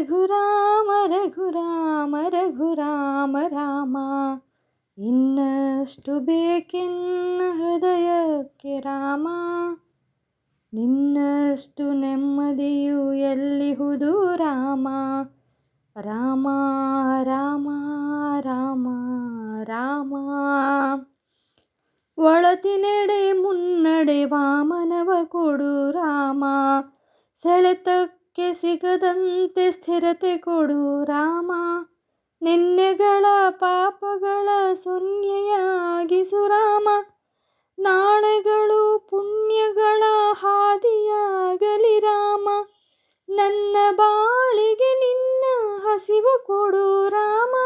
ರಘುರಾಮ ರಘುರಾಮ ರಘುರಾಮ, ರಾಮ. ಇನ್ನಷ್ಟು ಬೇಕೆನ್ನ ಹೃದಯಕ್ಕೆ ರಾಮ. ನಿನ್ನಷ್ಟು ನೆಮ್ಮದಿಯು ಎಲ್ಲಿಹುದು ರಾಮ. ರಾಮ ರಾಮ ರಾಮ ರಾಮ. ಒಳತಿನೆಡೆ ಮುನ್ನಡೆ ವಾಮನವ ಕೊಡು ರಾಮ. ಸೆಳೆತಕ್ಕೆ ಸಿಗದಂತೆ ಸ್ಥಿರತೆ ಕೊಡು ರಾಮ. ನಿನ್ನೆಗಳ ಪಾಪಗಳ ಸೊನ್ನೆಯಾಗಿಸು ರಾಮ. ನಾಳೆಗಳು ಪುಣ್ಯಗಳ ಹಾದಿಯಾಗಲಿ ರಾಮ. ನನ್ನ ಬಾಳಿಗೆ ನಿನ್ನ ಹಸಿವು ಕೊಡು ರಾಮ.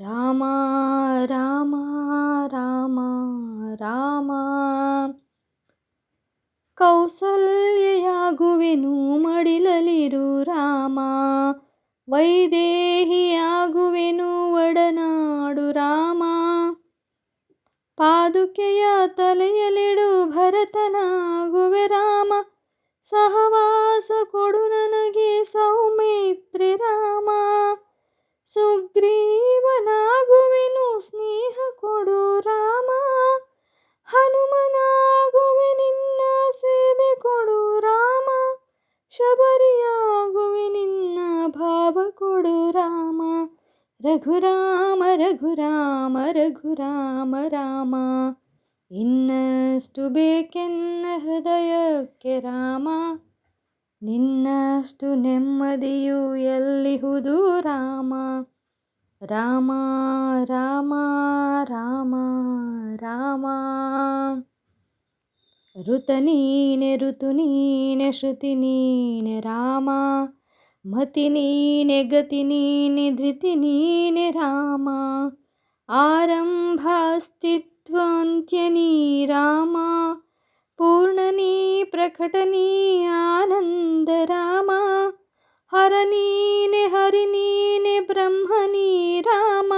ರಾಮ ರಾಮ ರಾಮ ರಾಮ. ಕೌಸಲ್ಯಯಾಗುವೆನು, ಮಡಿಲಲಿರು ರಾಮ. ವೈದೇಹಿಯಾಗುವೆನು, ಒಡನಾಡು ರಾಮ. ಪಾದುಕೆಯ ತಲೆಯಲಿಡು ಭರತನಾಗುವೆ ರಾಮ. ಸಹವಾಸ ಕೊಡು ನನಗೆ, ಸೌಮಿತ್ರಿ ರಾಮ. ಸುಗ್ರೀವನಾಗುವೆನು, ಸ್ನೇಹ ಕೊಡು ರಾಮ. ಹನುಮನಾಗುವೆ ನಿನ್ನ ಸೇವೆ ಕೊಡು ರಾಮ. ಶಬರಿಯಾಗುವೆ, ನಿನ್ನ ಭಾವ ಕೊಡು ರಾಮ. ರಘುರಾಮ ರಘುರಾಮ ರಘುರಾಮ, ರಾಮ. ಇನ್ನಷ್ಟು ಬೇಕೆನ್ನ ಹೃದಯಕ್ಕೆ ರಾಮ. ನಿನ್ನಷ್ಟು ನೆಮ್ಮದಿಯು ಎಲ್ಲಿಹುದು ರಾಮ? ರಾಮ ರಾಮ ರಾಮ ರಾಮ. ಋತ ನೀನೆ, ಋತು ನೀನೆ, ಶ್ರುತಿ ನೀನೆ, ರಾಮ. ಮತಿ ನೀನೆ, ಗತಿ ನೀನೆ, ಧೃತಿ ನೀನೆ, ರಾಮ. ಆರಂಭ ನೀ, ರಾಮ. ಪೂರ್ಣನೀ ಪ್ರಕಟನೀ ಆನಂದ ರಾಮ ಹರ ನೀನೆ ಹರಿ ನೀನೆ ಬ್ರಹ್ಮನೀ ರಾಮ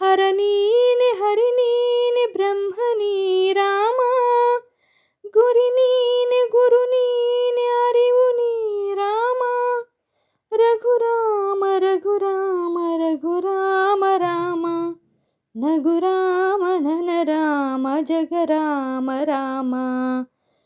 ಹರ ನೀನೆ ಹರಿ ನೀನೆ ಬ್ರಹ್ಮನೀ ರಾಮ ಗುರಿ ನೀನೆ ಗುರು ನೀನೆ ಅರಿವು ನೀ ರಾಮ